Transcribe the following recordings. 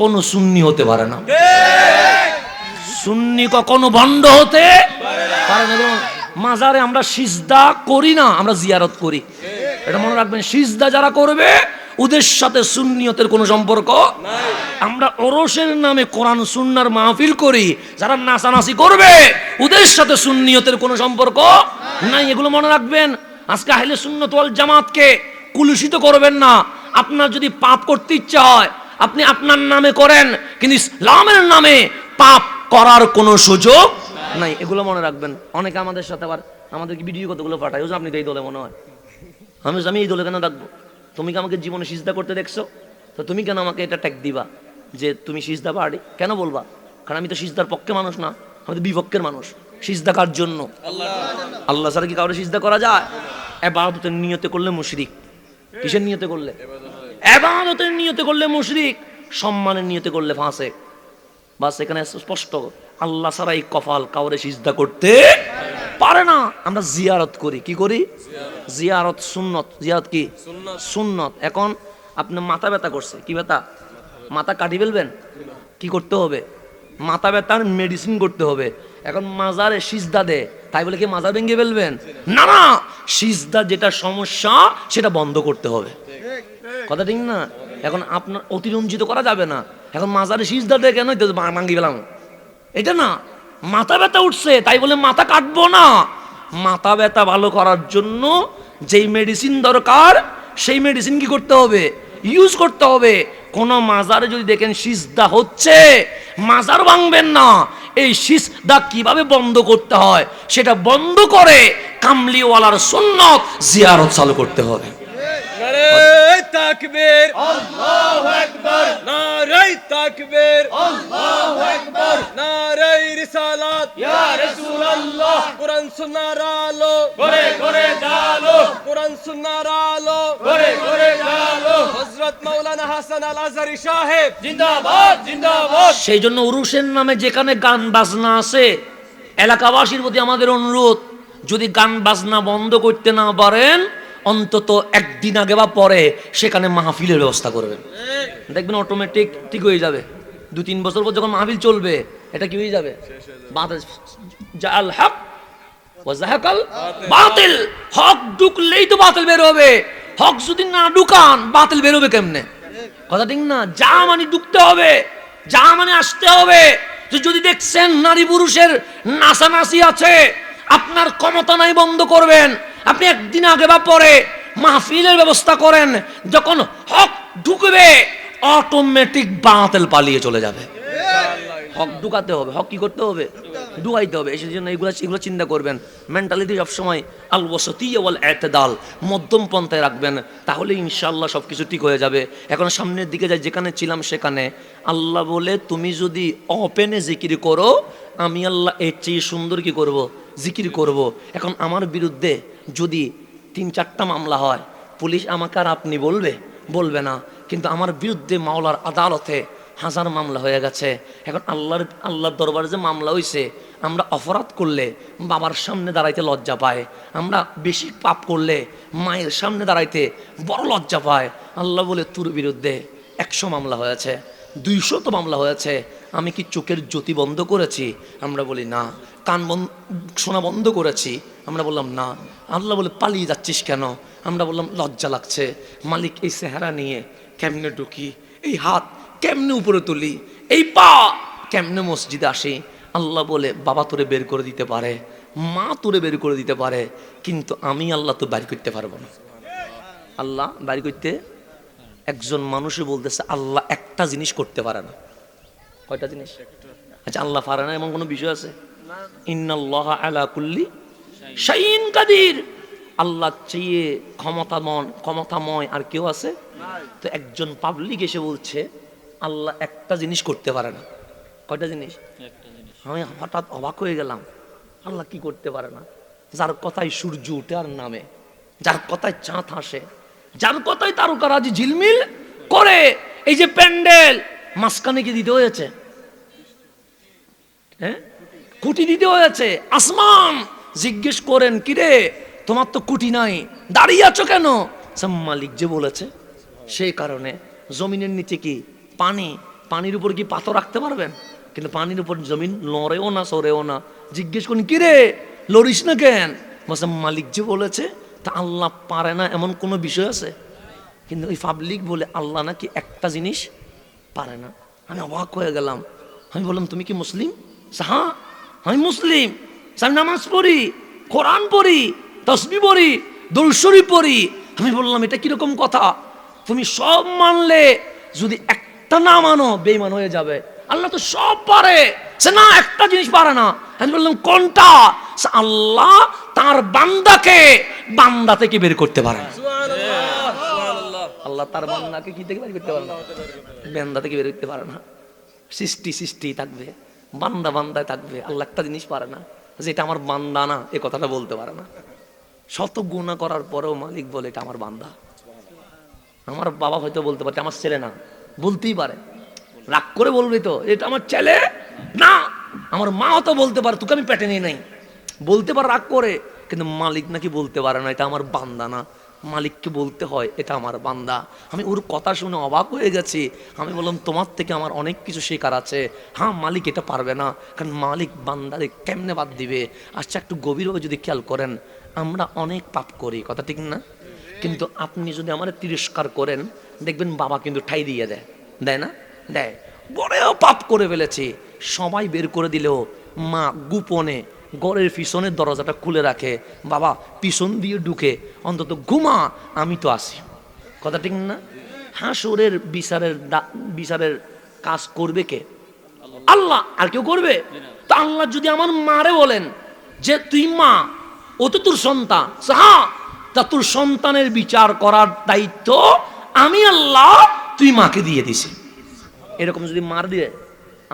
কোনো সুন্নি হতে পারে না। সুন্নি কখনো ভণ্ড হতে পারে না। মাজারে আমরা সিজদা করি না আমরা জিয়ারত করি। এটা মনে রাখবেন সিজদা যারা করবে ওদের সাথে সুন্নিয়তের কোনো সম্পর্ক আমরা ওরসের নামে কোরআন সুন্নার মাহফিল করি যারা নাচানাচি করবে ওদের সাথে সুন্নিয়তের কোনো সম্পর্ক নাই। এগুলো মনে রাখবেন আজকে আহলে সুন্নত ওয়াল জামাতকে কুলুষিত করবেন না। আপনার যদি পাপ করতে ইচ্ছা হয় আপনি আপনার নামে করেন, কিন্তু ইসলামের নামে পাপ করার কোনো সুযোগ নাই। এগুলো মনে রাখবেন। অনেকে আমাদের সাথে আবার আমাদেরকে ভিডিও কতগুলো পাঠায়। যে আপনি তো এই দলে মনে হয়। আমি আমি এই দলে কেন রাখব তুমি কি আমাকে জীবনে সিজদা করতে দেখছ? তো তুমি কেন আমাকে এটা ট্যাগ দিবা? যে তুমি সিজদা পারি কেন বলবা? কারণ আমি তো সিজদার পক্ষে মানুষ না। আমি তো বিপক্ষের মানুষ। সিজদা কার জন্য? আল্লাহ ছাড়া কি কারও সিজদা করা যায়? এবাদতের নিয়তে করলে মুশরিক। কিসের নিয়তে করলে? এবাদতের নিয়তে করলে মুশরিক সম্মানের নিয়তে করলে ফাঁসে বাস এখানে স্পষ্ট আল্লাহ ছাড়া এই কপাল কাউরে সিজদা করতে পারে না। আমরা জিয়ারত করি। কি করি? জিয়ারত। সুন্নত। জিয়ারত কি? সুন্নত। এখন আপনি মাথা ব্যথা করছে। কি ব্যথা? মাথা কাটি ফেলবেন? কি করতে হবে? মাথা ব্যথার মেডিসিন করতে হবে। এখন মাজারে সিজদা দে। তাই বলে কি মাজার ভেঙে ফেলবেন? না না সিজদা যেটা সমস্যা সেটা বন্ধ করতে হবে। কথা ঠিক না? এখন আপনার অতিরঞ্জিত করা যাবে না। এখন মাজারে সিজদা দিয়ে কেন ভাঙ্গি পেলাম এটা না, মাথা ব্যথা উঠছে, তাই বলে মাথা কাটবো না। মাথা ব্যথা ভালো করার জন্য যেই মেডিসিন দরকার, সেই মেডিসিন কি করতে হবে? ইউজ করতে হবে। কোন মাজারে যদি দেখেন সিজদা হচ্ছে, মাজার ভাঙবেন না। এই সিজদা কীভাবে বন্ধ করতে হয়? সেটা বন্ধ করে কামলিওয়ালার সুন্নত জিয়ারত চালু করতে হবে। তাকবীর। আল্লাহু আকবার। নারে তাকবীর। আল্লাহু আকবার। নারে রিসালাত। ইয়া রাসূলুল্লাহ। কোরআন সুন্নাহর আলো। করে করে জালো। কোরআন সুন্নাহর আলো। করে করে জালো। হযরত মাওলানা হাসান আল আজহারি সাহেব। জিন্দাবাদ জিন্দাবাদ। সেই জন্য উরুষের নামে যেখানে গান বাজনা আছে এলাকাবাসীর প্রতি আমাদের অনুরোধ যদি গান বাজনা বন্ধ করতে না পারেন অন্তত একদিন আগে বা পরে সেখানে মাহফিলের ব্যবস্থা করবেন দেখবেন অটোমেটিক ঠিক হয়ে যাবে। দু তিন বছর পর যখন মাহফিল চলবে, এটা কি হয়ে যাবে? জাল হক বাতিল। হক ঢুকলেই তো বাতিল বের হবে। হক যদি না ঢুকান, বাতিল বের হবে কেমনে? কথা ঠিক না? যা মানে ঢুকতে হবে, যা মানে আসতে হবে। যদি দেখছেন নারী পুরুষের নাচানাচি আছে, আপনার ক্ষমতা নাই বন্ধ করবেন। আপনি একদিন আগে বা পরে মাহফিলের ব্যবস্থা করেন, যখন হক ঢুকবে অটোমেটিক বাতিল পালিয়ে চলে যাবে। হক ঢুকাতে হবে, হক কি করতে হবে? ঢুকাইতে হবে সেই জন্য এগুলো এগুলো চিন্তা করবেন। মেন্টালিটি সবসময় আল ওয়াসতি ওয়াল এতেদাল মধ্যম পন্থায় রাখবেন, তাহলে ইনশাল্লাহ সব কিছু ঠিক হয়ে যাবে। এখন সামনের দিকে যাই, যেখানে ছিলাম সেখানে। আল্লাহ বলে, তুমি যদি অপেনে জিকির করো, আমি আল্লাহ এর চেয়ে সুন্দর কি করব? জিকির করব। এখন আমার বিরুদ্ধে যদি তিন চারটা মামলা হয়, পুলিশ আমাকে আর আপনি বলবে? বলবে না। কিন্তু আমার বিরুদ্ধে মাওলার আদালতে হাজার মামলা হয়ে গেছে। এখন আল্লাহর আল্লাহর দরবারে যে মামলা হয়েছে আমরা অপরাধ করলে বাবার সামনে দাঁড়াইতে লজ্জা পায়। আমরা বেশি পাপ করলে মায়ের সামনে দাঁড়াইতে বড় লজ্জা পায়। আল্লাহ বলে, তোর বিরুদ্ধে একশো মামলা হয়েছে, দুইশত মামলা হয়েছে। আমি কি চোখের জ্যোতি বন্ধ করেছি? আমরা বলি, না। কান বন্ধ, শোনা বন্ধ করেছি। আমরা বললাম, না। আল্লাহ বলে, পালিয়ে যাচ্ছিস কেন? আমরা বললাম, লজ্জা লাগছে। মালিক এই চেহারা নিয়ে কেমনে ঢুকি, এই হাত কেমনে উপরে তুলি? এই পা কেমনে মসজিদে আসি? আল্লাহ বলে, বাবা তোরে বের করে দিতে পারে, মা তোরে বের করে দিতে পারে, কিন্তু আমি আল্লাহ তো বাড়ি করতে পারব না। আল্লাহ বাড়ি করতে একজন মানুষই বলতেছে, আল্লাহ একটা জিনিস করতে পারে না। কয়টা জিনিস? আচ্ছা আল্লাহ পারে না, এমন কোনো বিষয় আছে? কাদির। আল্লাহ চেয়ে ক্ষমতাময় আর কেউ আছে? তো একজন পাবলিক এসে বলছে আল্লাহ একটা জিনিস করতে পারে না। কয়টা জিনিস? আমি হঠাৎ অবাক হয়ে গেলাম। আল্লাহ কি করতে পারে না? যার কথায় সূর্য উঠে আর নামে যার কথায় চাঁদ হাসে যার কথায় তারকারাজি ঝিলমিল করে এই যে প্যান্ডেল মাঝখানে কি দিতে হয়েছে? হ্যাঁ? কুটি দিতে হয়েছে। আসমান। জিজ্ঞেস করেন কিরে তোমার তো কুটি নাই দাঁড়িয়ে আছো কেন? মালিক যে বলেছে সেই কারণে জমিনের নিচে কি পানি, পানির উপর কি পাথর রাখতে পারবেন? কিন্তু পানির উপর জমিন লড়েও না, সরেও না। জিজ্ঞেস করুন, কি রে? লড়িস না কেন? বলছে, মালিক যে বলেছে, তা আল্লাহ পারে না, এমন কোনো বিষয় আছে? কিন্তু ওই পাবলিক বলে, আল্লাহ নাকি একটা জিনিস পারে না। আমি অবাক হয়ে গেলাম। আমি বললাম, তুমি কি মুসলিম? হ্যাঁ আমি মুসলিম। আমি নামাজ পড়ি, কোরআন পড়ি, তসবি পড়ি দলসরি পড়ি। আমি বললাম, এটা কীরকম কথা? তুমি সব মানলে, যদি একটা না মানো বেইমান হয়ে যাবে। আল্লাহ তো সব পারে। সে না একটা জিনিস পারে না। আমি বললাম, কোনটা? আল্লাহ তার বান্দাকে বান্দা থেকে বের করতে পারে। আল্লাহ তার বান্দাকে কি থেকে বের করতে পারে না? বান্দা থেকে বের করতে পারে না। সৃষ্টি সৃষ্টি থাকবে। বান্দা বান্দায় থাকবে। আল্লাহ একটা জিনিস পারে না। যে এটা আমার বান্দা না, এ কথাটা বলতে পারে না। শত গুণা করার পরেও মালিক বলে এটা আমার বান্দা। আমার বাবা হয়তো বলতে পারে আমার ছেলে না। বলতেই পারে। রাগ করে বলবি তো, এটা আমার ছেলে? না, আমার মাও তো বলতে পারে, তোকে আমি পেটে নিয়ে নাই। বলতে পারে রাগ করে, কিন্তু মালিক নাকি বলতে পারে না, এটা আমার বান্দা না। মালিককে বলতে হয়, এটা আমার বান্দা। আমি ওর কথা শুনে অবাক হয়ে গেছি। আমি বললাম, তোমার থেকে আমার অনেক কিছু শেখার আছে। হ্যাঁ মালিক এটা পারবে না, কারণ মালিক বান্দারে কেমনে বাদ দিবে? আচ্ছা একটু গভীরভাবে যদি খেয়াল করেন, আমরা অনেক পাপ করি, কথা ঠিক না? কিন্তু আপনি যদি আমার তিরস্কার করেন দেখবেন বাবা কিন্তু ঠাই দিয়ে দেয়। দেয় না? দেয়। বড়েও পাপ করে ফেলেছি। সবাই বের করে দিলেও মা গোপনে গড়ের পিছনের দরজাটা খুলে রাখে। বাবা, পিছন দিয়ে ঢুকে অন্তত ঘুমা, আমি তো আসি কথা ঠিক না? হাসরের বিচারের বিচারের কাজ করবে কে? আল্লাহ। আর কেউ করবে? তা আল্লাহ যদি আমার মারে বলেন যে, তুই মা, ও তো তোর সন্তান। হ্যাঁ তা তোর সন্তানের বিচার করার দায়িত্ব আমি আল্লাহ, তুই মাকে দিয়ে দিছি এরকম যদি মার দিয়ে,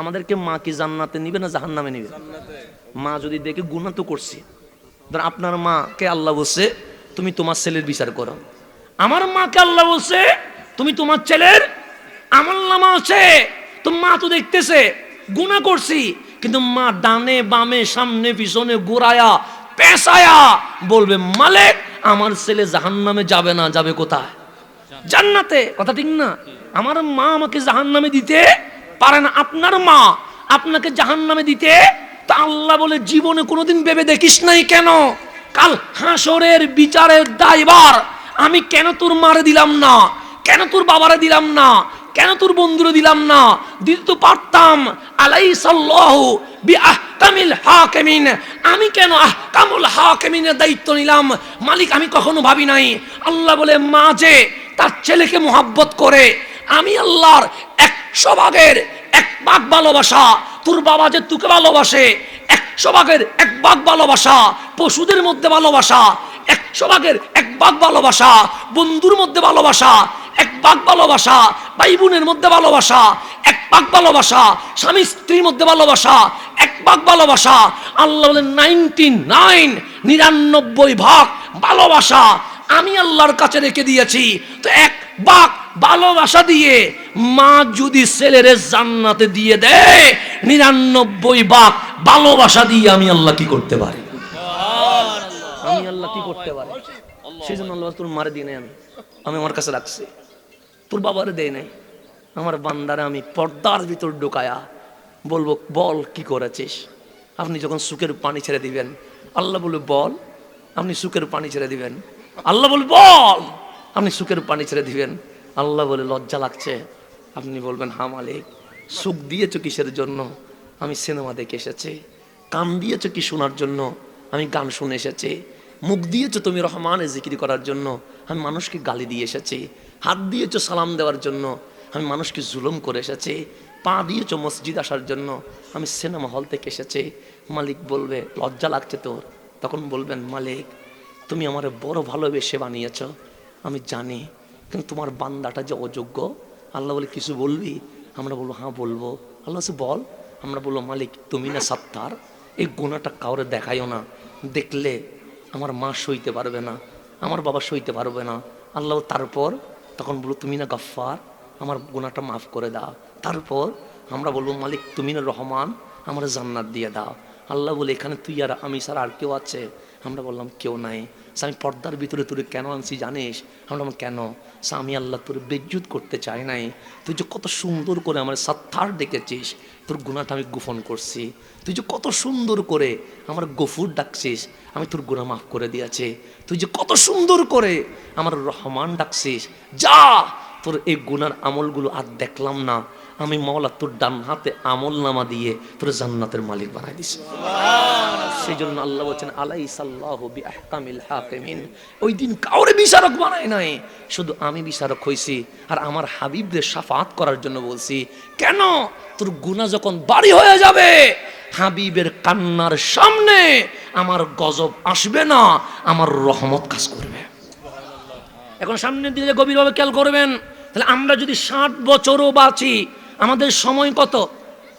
আমাদেরকে মা কি জান্নাতে নিবে না জাহান নামে নিবে? মা যদি দেখে গুণা তো করছি, ধর আপনার মাকে আল্লাহ বলছে, তুমি তোমার ছেলের বিচার করো। আমার মাকে আল্লাহ বলছে, তুমি তোমার ছেলের আমার নামা আছে, তো মা তো দেখতেছে গুণা করছি। কিন্তু মা ডানে, বামে, সামনে, পিছনে, গোড়ায়া, পেশায়া বলবে, মালেক, আমার ছেলে জাহান নামে যাবে না, যাবে কোথায়? জান্নাতে, কথা ঠিক না? আমার মা আমাকে জাহান নামে দিতে পারে না। আপনার মা আপনাকে জাহান নামে দিতে? তা আল্লাহ বলে, জীবনে কোনোদিন ভেবে দেখিস নাই কেন? কাল হাসরের বিচারের দায়বার আমি কেন তোর মারে দিলাম না? কেন তোর বাবারে দিলাম না? কেন তোর বন্ধুরে দিলাম না? দিতে তো পারতাম। আলাই সাল্লাহু বি আমি কেন আহকামুল হাকিমিনের দায়িত্ব নিলাম? মালিক আমি কখনো ভাবি নাই। আল্লাহ বলে, মা যে তার ছেলেকে মোহাব্বত করে, আমি আল্লাহর একশো ভাগের এক ভাগ ভালোবাসা, তোর বাবা যে তোকে ভালোবাসে, একশো ভাগের এক ভাগ ভালোবাসা, পশুদের মধ্যে ভালোবাসা, একশো ভাগের এক ভাগ ভালোবাসা, বন্ধুর মধ্যে ভালোবাসা, এক ভাগ ভালোবাসা ভাই বোনের মধ্যে ভালোবাসা, এক ভাগ ভালোবাসা, স্বামী স্ত্রীর মধ্যে ভালোবাসা, এক ভাগ ভালোবাসা। আল্লাহ বলেন, নাইনটি নাইন, নিরানব্বই ভাগ ভালোবাসা আমি আল্লাহর কাছে রেখে দিয়েছি। তো এক বাক ভালোবাসা দিয়ে মা যদি ছেলের জান্নাতে দিয়ে দেয় নিরানব্বই বাক ভালোবাসা দিয়ে আমি আল্লাহ কি করতে পারি? আমি আল্লাহ কি করতে পারি? সেই জন্য আল্লাহ তোর মারে দিয়ে নেই আমি। আমি আমার কাছে রাখছি। তোর বাবারে দেয় নাই। আমার বান্দারে আমি পর্দার ভিতর ঢোকায়া বলব বল কি করেছিস? আপনি যখন সুখের পানি ছেড়ে দিবেন আল্লাহ বলবে বল আপনি সুখের পানি ছেড়ে দিবেন। আল্লাহ বলে, বল। আপনি সুখের পানি ছেড়ে দিবেন। আল্লাহ বলে, লজ্জা লাগছে। আপনি বলবেন, হা, মালিক, সুখ দিয়েছ কিসের জন্য? আমি সিনেমা দেখে এসেছি। কান দিয়েছ কি শোনার জন্য? আমি গান শুনে এসেছি। মুখ দিয়েছ তুমি রহমানের জিকিরি করার জন্য? আমি মানুষকে গালি দিয়ে এসেছি। হাত দিয়েছ সালাম দেওয়ার জন্য? আমি মানুষকে জুলুম করে এসেছি। পা দিয়েছ মসজিদ আসার জন্য? আমি সিনেমা হল থেকে এসেছি। মালিক বলবে, লজ্জা লাগছে তোর। তখন বলবেন, মালিক তুমি আমার বড় ভালোবেসে বানিয়েছ, আমি জানি। কিন্তু তোমার বান্দাটা যে অযোগ্য, আল্লাহ বলে, কিছু বলবি? আমরা বলব হ্যাঁ বলব। আল্লাহ বল। আমরা বলব, মালিক, তুমি না সাত্তার। এই গুণাটা কাউরে দেখাইও না। দেখলে আমার মা সইতে পারবে না, আমার বাবা সইতে পারবে না। আল্লাহ তারপর? তখন বলব, তুমি না গাফফার, আমার গুণাটা মাফ করে দাও। তারপর আমরা বলব, মালিক, তুমি না রহমান, আমার জান্নাত দিয়ে দাও। আল্লাহ বলে, এখানে তুই আর আমি স্যার আর কেউ আছে? আমরা বললাম, কেউ নাই। সে আমি পর্দার ভিতরে তোর কেন আনছি জানিস? আমরা বললাম, কেন? সে আমি আল্লাহ তোর বেজ্জুত করতে চাই নাই। তুই যে কত সুন্দর করে আমার সাত্তার ডেকেছিস তোর গুণাটা আমি গোপন করছি। তুই যে কত সুন্দর করে আমার গফুর ডাকছিস, আমি তোর গুণা মাফ করে দিয়েছি। তুই যে কত সুন্দর করে আমার রহমান ডাকছিস, যা তোর এই গুনার আমলগুলো আর দেখলাম না। আমি মাওলা তোর ডান হাতে আমল নামা দিয়ে তোর জান্নাতের মালিক বানাই দিছি। সেই জন্য আল্লাহ বলছেন আলাই সাল্লাহ বি আহকামিল হাকিমিন। ওই দিন কাউরে বিচারক বানায় নাই। শুধু আমি বিচারক হইছি আর আমার হাবিবদের সাফাত করার জন্য বলছি, কেন? তোর গুনাহ যখন বাড়ি হয়ে যাবে, হাবিবের কান্নার সামনে আমার গজব আসবে না, আমার রহমত কাজ করবে। এখন সামনের দিকে গভীরভাবে খেয়াল করবেন, তাহলে আমরা যদি ষাট বছরও বাঁচি আমাদের সময় কত?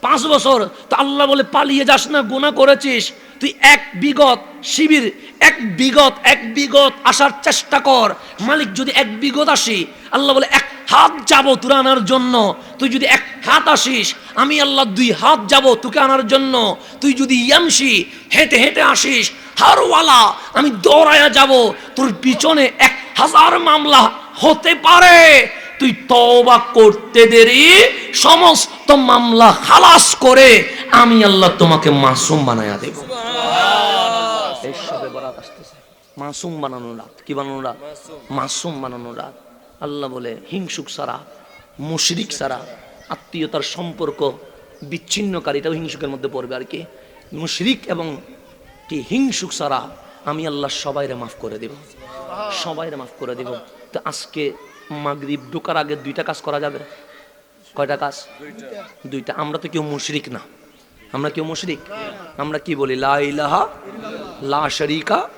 পাঁচ বছর। তো আল্লাহ বলে, পালিয়ে যাস না গুণা করেছিস। তুই এক বিগত শিবির, এক বিগত এক বিগত আসার চেষ্টা কর। মালিক যদি এক বিগত আসি, আল্লাহ বলে, এক হাত যাব তোর আনার জন্য। তুই যদি এক হাত আসিস, আমি আল্লাহ দুই হাত যাব তোকে আনার জন্য। তুই যদি ইয়ামসি হেঁটে হেঁটে আসিস, হারওয়ালা, আমি দৌড়ায়া যাব। তোর পিছনে এক হাজার মামলা হতে পারে। তুই তওবা করতে দেরি সমস্ত মামলা খালাস করে আমি আল্লাহ তোমাকে মাসুম বানায়া দেব। এই সবে বরাত আসতেছে। মাসুম বানানো রাত। কি বানানো রাত? মাসুম। বানানো রাত। আল্লাহ বলে হিংসুক সারা মুশরিক সারা আত্মীয়তার সম্পর্ক বিচ্ছিন্নকারীটাও হিংসুকের মধ্যে পড়বে আর কি। মুশরিক এবং কি হিংসুক সারা আমি আল্লাহ সবাইরে মাফ করে দেব। সবাইরে মাফ করে দেব। তো আজকে মাগরিব ঢোকার আগে দুইটা কাজ করা যাবে? কয়টা কাজ? দুইটা। আমরা তো কেউ মুশরিক না। আমরা কেউ মুশরিক? আমরা কি বলি? লা ইলাহা, লা শরিকা